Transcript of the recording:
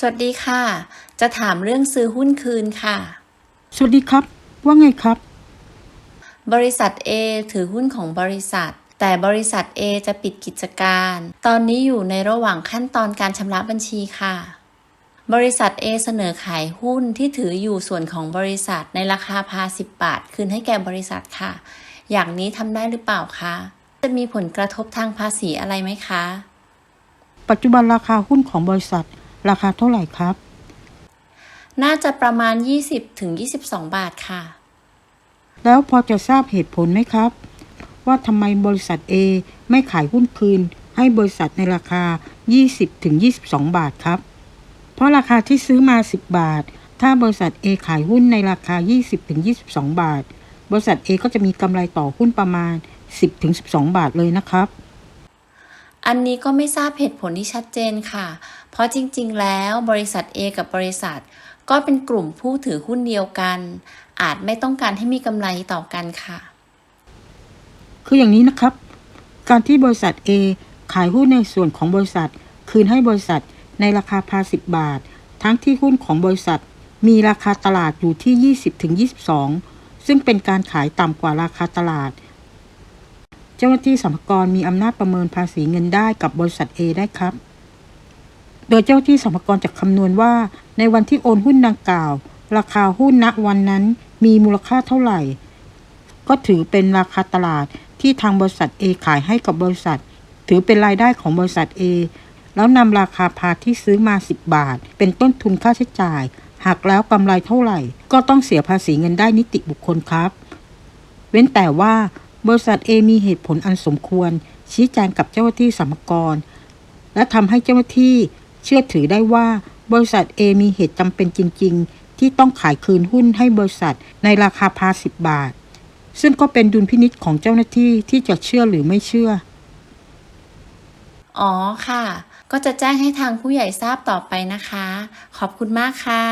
สวัสดีค่ะ จะถามเรื่องซื้อหุ้นคืนค่ะ สวัสดีครับ ว่าไงครับ บริษัท A ถือหุ้นของบริษัท แต่บริษัท A จะปิดกิจการ ตอนนี้อยู่ในระหว่างขั้นตอนการชำระบัญชีค่ะ บริษัท A เสนอขายหุ้นที่ถืออยู่ส่วนของบริษัทในราคาพา10บาท คืนให้แก่บริษัทค่ะ อย่างนี้ทำได้หรือเปล่าคะ จะมีผลกระทบทางภาษีอะไรไหมคะ ปัจจุบันราคาหุ้นของบริษัท ราคาเท่าไหร่ครับ น่าจะประมาณ 20-22 บาทค่ะ แล้วพอจะทราบเหตุผลไหมครับ ว่าทำไมบริษัท A ไม่ขายหุ้นคืน ให้บริษัทในราคา 20-22 บาทครับ เพราะราคาที่ซื้อมา 10 บาท ถ้าบริษัท A ขายหุ้นในราคา 20-22 บาท บริษัท A ก็จะมีกำไรต่อหุ้นประมาณ 10-12 บาทเลยนะครับ อันนี้ก็ไม่ทราบเหตุผลที่ชัดเจนค่ะ เพราะจริงๆ แล้วบริษัท A กับบริษัท ก็เป็นกลุ่มผู้ถือหุ้นเดียวกัน อาจไม่ต้องการให้มีกำไรต่อกันค่ะ คืออย่างนี้นะครับ การที่บริษัท A ขายหุ้นในส่วนของบริษัท คืนให้บริษัทในราคาพาสิบบาท ทั้งที่หุ้นของบริษัท มีราคาตลาดอยู่ที่ 20ถึง22 ซึ่งเป็นการขายต่ำกว่าราคาตลาด เจ้าหน้าที่สรรพากรมีอำนาจประเมินภาษีเงินได้กับบริษัท A ได้ครับ โดยเจ้าหน้าที่สรรพากรจะคำนวณว่า ในวันที่โอนหุ้นดังกล่าว ราคาหุ้นณวันนั้นมีมูลค่าเท่าไหร่ ก็ถือเป็นราคาตลาดที่ทางบริษัท A ขายให้กับบริษัท ถือเป็นรายได้ของบริษัท A แล้วนำราคาพาที่ซื้อมา 10 บาท เป็นต้นทุนค่าใช้จ่ายหักแล้วกำไรเท่าไหร่ ก็ต้องเสียภาษีเงินได้นิติบุคคลครับ เว้นแต่ว่า บริษัท A มีเหตุผลอันสมควร ชี้แจงกับเจ้าหน้าที่สรรพากร และทำให้เจ้าหน้าที่เชื่อถือได้ว่าบริษัท A มีเหตุจำเป็นจริง ๆ ที่ต้องขายคืนหุ้นให้บริษัทในราคาพา10บาท ซึ่งก็เป็นดุลพินิษของเจ้าหน้าที่ที่จะเชื่อหรือไม่เชื่อ อ๋อค่ะ ก็จะแจ้งให้ทางผู้ใหญ่ทราบต่อไปนะคะ ขอบคุณมากค่ะ